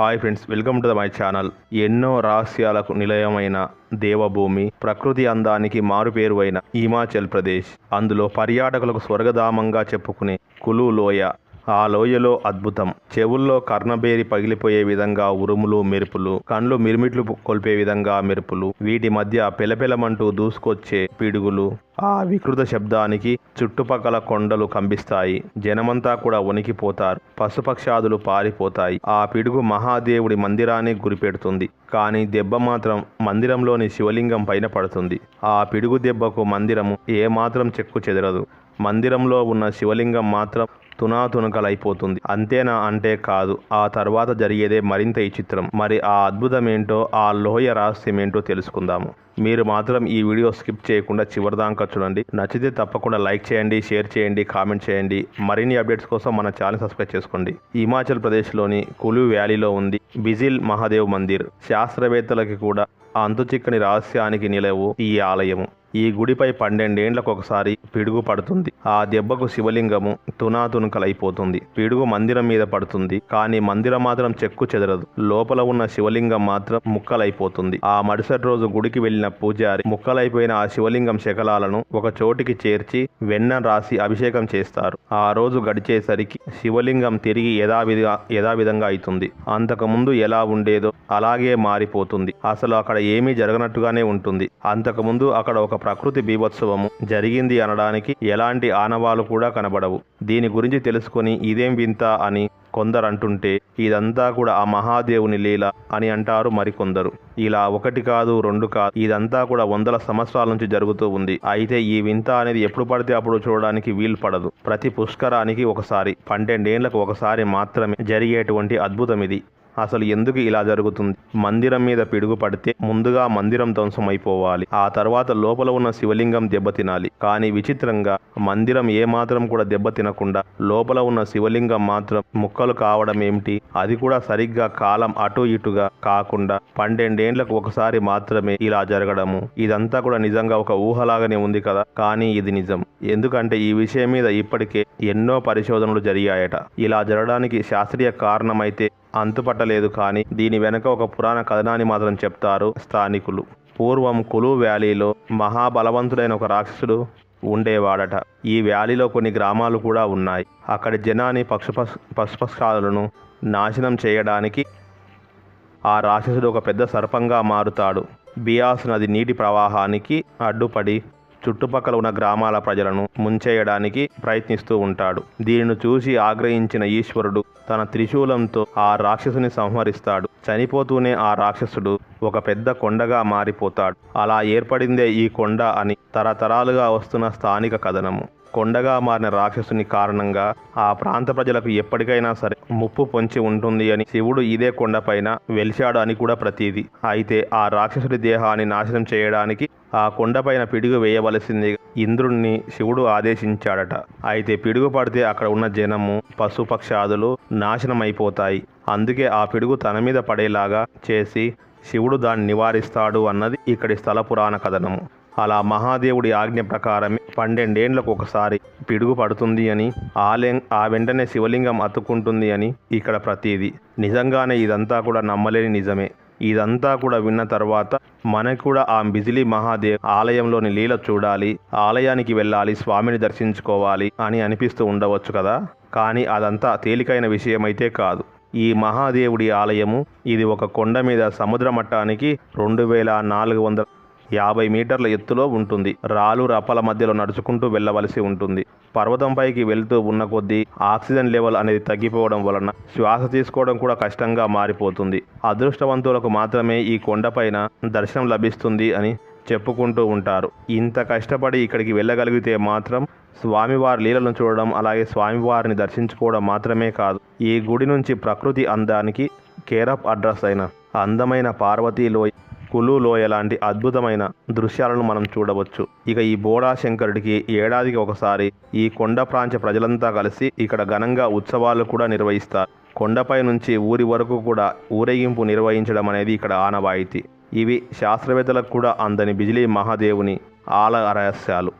Hi friends welcome to the my channel ఎన్నో రహస్యాలకు నిలయమైన దేవభూమి ప్రకృతి అందానికి మారుపేరు అయిన హిమాచల్ ప్రదేశ్. అందులో పర్యాటకులకు స్వర్గధామంగా చెప్పుకునే కులు లోయ ఆ లోయలో అద్భుతం. చెవుల్లో కర్ణబేరి పగిలిపోయే విధంగా ఉరుములు మెరుపులు కండ్లు మిరుమిట్లు కొల్పే విధంగా మెరుపులు వీటి మధ్య పెలపెలమంటూ దూసుకొచ్చే పిడుగులు. ఆ వికృత శబ్దానికి చుట్టుపక్కల కొండలు కంపిస్తాయి. జనమంతా కూడా వణికిపోతారు. పశుపక్షాదులు పారిపోతాయి. ఆ పిడుగు మహాదేవుడి మందిరానికి గురిపెడుతుంది. కానీ దెబ్బ మాత్రం మందిరంలోని శివలింగం పైన పడుతుంది. ఆ పిడుగు దెబ్బకు మందిరము ఏమాత్రం చెక్కు చెదరదు. మందిరంలో ఉన్న శివలింగం మాత్రం తునాతునకలైపోతుంది. అంతేనా అంటే కాదు. ఆ తర్వాత జరిగేదే మరింత ఈ చిత్రం మరి ఆ అద్భుతమేంటో ఆ లోయ రహస్యం ఏంటో తెలుసుకుందాము. మీరు మాత్రం ఈ వీడియో స్కిప్ చేయకుండా చివరిదాకా చూడండి. నచ్చితే తప్పకుండా లైక్ చేయండి షేర్ చేయండి కామెంట్ చేయండి. మరిన్ని అప్డేట్స్ కోసం మన ఛానల్ సబ్స్క్రైబ్ చేసుకోండి. హిమాచల్ ప్రదేశ్లోని కులు వ్యాలీలో ఉంది బిజిల్ మహాదేవ్ మందిర్. శాస్త్రవేత్తలకి కూడా అంతుచిక్కని రహస్యానికి నిలవు ఈ ఆలయము. ఈ గుడిపై పన్నెండేండ్లకు ఒకసారి పిడుగు పడుతుంది. ఆ దెబ్బకు శివలింగము తునాతునుకలైపోతుంది. పిడుగు మందిరం మీద పడుతుంది. కానీ మందిరం మాత్రం చెక్కు చెదరదు. లోపల ఉన్న శివలింగం మాత్రం ముక్కలైపోతుంది. ఆ మరుసటి రోజు గుడికి వెళ్ళిన పూజారి ముక్కలైపోయిన ఆ శివలింగం శకలాలను ఒక చోటికి చేర్చి వెన్న రాసి అభిషేకం చేస్తారు. ఆ రోజు గడిచేసరికి శివలింగం తిరిగి యథావిధిగా యథావిధంగా అవుతుంది అంతకుముందు ఎలా ఉండేదో అలాగే మారిపోతుంది. అసలు అక్కడ ఏమీ జరగనట్టుగానే ఉంటుంది. అంతకుముందు అక్కడ ఒక ప్రకృతి బీభత్సవము జరిగింది అనడానికి ఎలాంటి ఆనవాలు కూడా కనబడవు. దీని గురించి తెలుసుకొని ఇదేం వింత అని కొందరు అంటుంటే ఇదంతా కూడా ఆ మహాదేవుని లీల అని అంటారు మరికొందరు. ఇలా ఒకటి కాదు రెండు కాదు ఇదంతా కూడా వందల సంవత్సరాల నుంచి జరుగుతూ ఉంది. అయితే ఈ వింత అనేది ఎప్పుడు పడితే అప్పుడు చూడడానికి వీలు పడదు. ప్రతి పుష్కరానికి ఒకసారి పన్నెండేళ్ళకు ఒకసారి మాత్రమే జరిగేటువంటి అద్భుతం ఇది అసలు ఎందుకు ఇలా జరుగుతుంది? మందిరం మీద పిడుగు పడితే ముందుగా మందిరం ధ్వంసం అయిపోవాలి ఆ తర్వాత లోపల ఉన్న శివలింగం దెబ్బతినాలి కానీ విచిత్రంగా మందిరం ఏమాత్రం కూడా దెబ్బతినకుండా లోపల ఉన్న శివలింగం మాత్రం ముక్కలు కావడం ఏమిటి? అది కూడా సరిగ్గా కాలం అటు ఇటుగా కాకుండా పన్నెండేండ్లకు ఒకసారి మాత్రమే ఇలా జరగడము. ఇదంతా కూడా నిజంగా ఒక ఊహలాగానే ఉంది కదా? కానీ ఇది నిజం. ఎందుకంటే ఈ విషయం మీద ఇప్పటికే ఎన్నో పరిశోధనలు జరిగాయట. ఇలా జరగడానికి శాస్త్రీయ కారణమైతే అంతుపట్టలేదు కానీ దీని వెనుక ఒక పురాణ కథనాన్ని మాత్రం చెప్తారు స్థానికులు. పూర్వం కులు వ్యాలీలో మహాబలవంతుడైన ఒక రాక్షసుడు ఉండేవాడట. ఈ వ్యాలీలో కొన్ని గ్రామాలు కూడా ఉన్నాయి. అక్కడి జనాన్ని పక్షు పశుపక్షాలను నాశనం చేయడానికి ఆ రాక్షసుడు ఒక పెద్ద సర్పంగా మారుతాడు. బియాస్ నది నీటి ప్రవాహానికి అడ్డుపడి చుట్టుపక్కల ఉన్న గ్రామాల ప్రజలను ముంచేయడానికి ప్రయత్నిస్తూ ఉంటాడు. దీనిని చూసి ఆగ్రహించిన ఈశ్వరుడు తన త్రిశూలంతో ఆ రాక్షసుని సంహరిస్తాడు. చనిపోతూనే ఆ రాక్షసుడు ఒక పెద్ద కొండగా మారిపోతాడు. అలా ఏర్పడిందే ఈ కొండ అని తరతరాలుగా వస్తున్న స్థానిక కథనము. కొండగా మారిన రాక్షసుని కారణంగా ఆ ప్రాంత ప్రజలకు ఎప్పటికైనా సరే ముప్పు పొంచి ఉంటుంది అని శివుడు ఇదే కొండపైన వెలిశాడు అని కూడా ప్రతీది. అయితే ఆ రాక్షసుడి దేహాన్ని నాశనం చేయడానికి ఆ కొండపైన పిడుగు వేయవలసింది ఇంద్రుణ్ణి శివుడు ఆదేశించాడట. అయితే పిడుగు పడితే అక్కడ ఉన్న జనము పశుపక్షాదులు నాశనమైపోతాయి. అందుకే ఆ పిడుగు తన మీద పడేలాగా చేసి శివుడు దాన్ని నివారిస్తాడు అన్నది ఇక్కడి స్థల పురాణ కథనము అలా మహాదేవుడి ఆజ్ఞ ప్రకారమే పన్నెండేండ్లకు ఒకసారి పిడుగు పడుతుంది అని ఆలయం ఆ వెంటనే శివలింగం అతుక్కుంటుంది అని ఇక్కడ ప్రతీది. నిజంగానే ఇదంతా కూడా నమ్మలేని నిజమే. ఇదంతా కూడా విన్న తర్వాత మనకు కూడా ఆ బిజిలీ మహాదేవ్ ఆలయంలోని లీల చూడాలి ఆలయానికి వెళ్ళాలి స్వామిని దర్శించుకోవాలి అని అనిపిస్తూ ఉండవచ్చు కదా. కానీ అదంతా తేలికైన విషయమైతే కాదు. ఈ మహాదేవుడి ఆలయము ఇది ఒక కొండ మీద సముద్ర మట్టానికి రెండు వేల నాలుగు వందల యాభై మీటర్ల ఎత్తులో ఉంటుంది. రాళ్ళు రప్పల మధ్యలో నడుచుకుంటూ వెళ్ళవలసి ఉంటుంది. పర్వతంపైకి వెళ్తూ ఉన్న కొద్దీ ఆక్సిజన్ లెవెల్ అనేది తగ్గిపోవడం వలన శ్వాస తీసుకోవడం కూడా కష్టంగా మారిపోతుంది. అదృష్టవంతులకు మాత్రమే ఈ కొండపైన దర్శనం లభిస్తుంది అని చెప్పుకుంటూ ఉంటారు. ఇంత కష్టపడి ఇక్కడికి వెళ్ళగలిగితే మాత్రం స్వామివారి లీలను చూడడం అలాగే స్వామివారిని దర్శించుకోవడం మాత్రమే కాదు. ఈ గుడి నుంచి ప్రకృతి అందానికి కేరప్ అడ్రస్ అయిన అందమైన పార్వతీలోయ కులు లోయ లాంటి అద్భుతమైన దృశ్యాలను మనం చూడవచ్చు. ఇక ఈ బోడా శంకరుడికి ఏడాదికి ఒకసారి ఈ కొండ ప్రాంత ప్రజలంతా కలిసి ఇక్కడ ఘనంగా ఉత్సవాలు కూడా నిర్వహిస్తారు. కొండపై నుంచి ఊరి వరకు కూడా ఊరేగింపు నిర్వహించడం అనేది ఇక్కడ ఆనవాయితీ. ఇవి శాస్త్రవేత్తలకు కూడా అందని బిజిలీ మహాదేవుని ఆల రహస్యాలు.